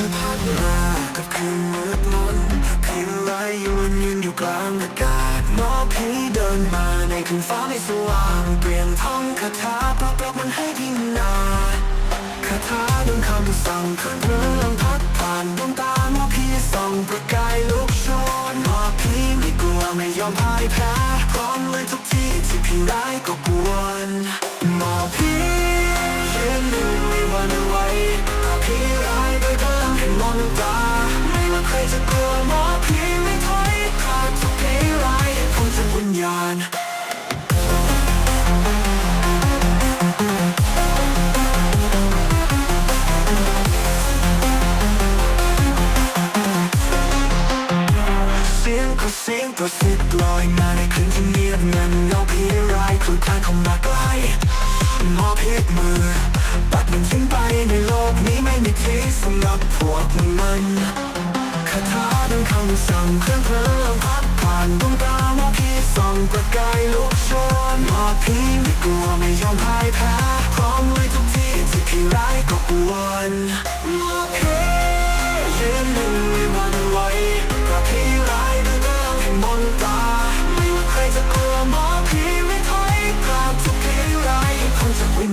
มพัดมากับคืนมืดมนผีไรยืนยืนอยู่กลางอากาศหมอผีเดินมาในคืนฟ้าไม่สว่าง เปลี่ยนท่องคาถาปรับปรับมันให้ยิ่นาคาถาดึงคำสั่งเคลื่อนเพลิงพัดผ่านดวงตาหมอผีส่องประกายลุกโชนหมอผีไม่กลัวไม่ยอมพ่ายแพ้พร้อมเลยทุกที่ที่ผีร้ายก็กวนหมอผียืนห ก็เสียงตัวสิบลอยมาในคืนที่เงียบงันเงาผีร้ายคลุกคลานเข้ามาใกล้หมอพิษมือ ปัดมันทิ้งไปในโลกนี้ไม่มีที่สำหรับพวกมันคาถาดังคำสั่งเครื่องเพลิงพัดผ่านดวงตาหมอผีส่องประกายลุกโชนหมอผีไม่กลัวไม่ยอมพ่ายแพ้พร้อมลุยทุกที่ที่ผีร้ายก็กวน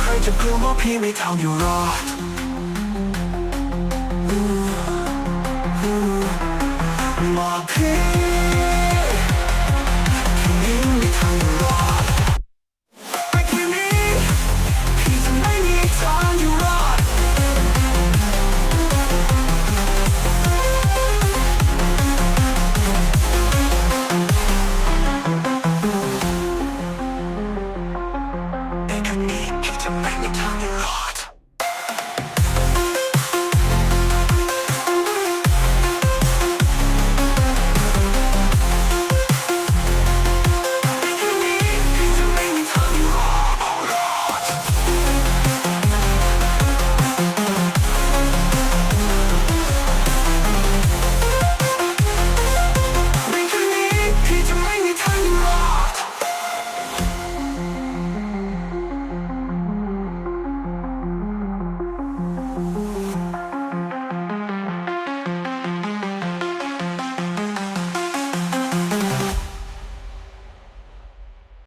ใครจะกลัวว่าพี่ไม่ทำอยู่รอดมาพี่